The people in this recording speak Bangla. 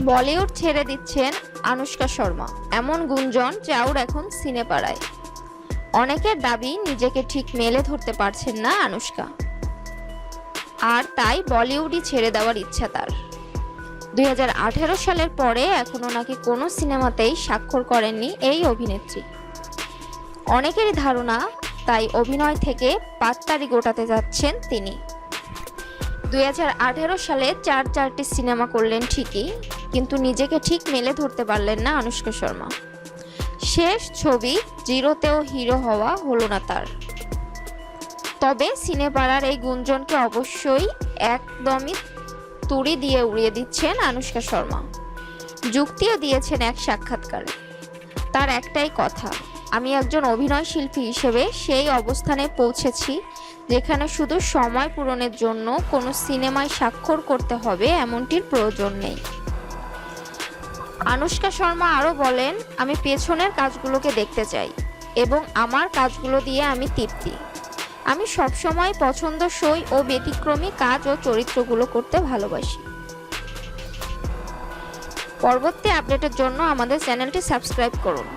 বলিউড ছেড়ে দিচ্ছেন আনুষ্কা শর্মা। এমন গুঞ্জন চাউর এখন সিনেপাড়ায়। অনেকের দাবি নিজেকে ঠিক মেলে ধরতে পারছেন না আনুষ্কা। আর তাই বলিউডই ছেড়ে দেওয়ার ইচ্ছা তার। দুই হাজার আঠেরো সালের পরে এখনও নাকি কোনো সিনেমাতেই স্বাক্ষর করেননি এই অভিনেত্রী। অনেকেরই ধারণা, তাই অভিনয় থেকে পাত্তারি গোটাতে যাচ্ছেন তিনি। দুই হাজার আঠেরো সালে চার চারটি সিনেমা করলেন ঠিকই, কিন্তু নিজেকে ঠিক মেলে ধরতে পারলেন না আনুষ্কা শর্মা। শেষ ছবি জিরোতেও হিরো হওয়া হলো না তার। তবে সিনেপাড়ার এই গুঞ্জনকে অবশ্যই একদমই তুড়ি দিয়ে উড়িয়ে দিচ্ছেন আনুষ্কা শর্মা। যুক্তিও দিয়েছেন এক সাক্ষাৎকারে। তার একটাই কথা আমি একজন অভিনয় শিল্পী হিসেবে সেই অবস্থানে পৌঁছেছি, যেখানে শুধু সময় পূরণের জন্য কোনো সিনেমায় স্বাক্ষর করতে হবে এমনটির প্রয়োজন নেই। আনুষ্কা শর্মা আরও বলেন, আমি পেছনের কাজগুলোকে দেখতে চাই এবং আমার কাজগুলো দিয়ে আমি তৃপ্তি। আমি সবসময় পছন্দসই ও ব্যতিক্রমী কাজ ও চরিত্রগুলো করতে ভালোবাসি। পরবর্তী আপডেটের জন্য আমাদের চ্যানেলটি সাবস্ক্রাইব করুন।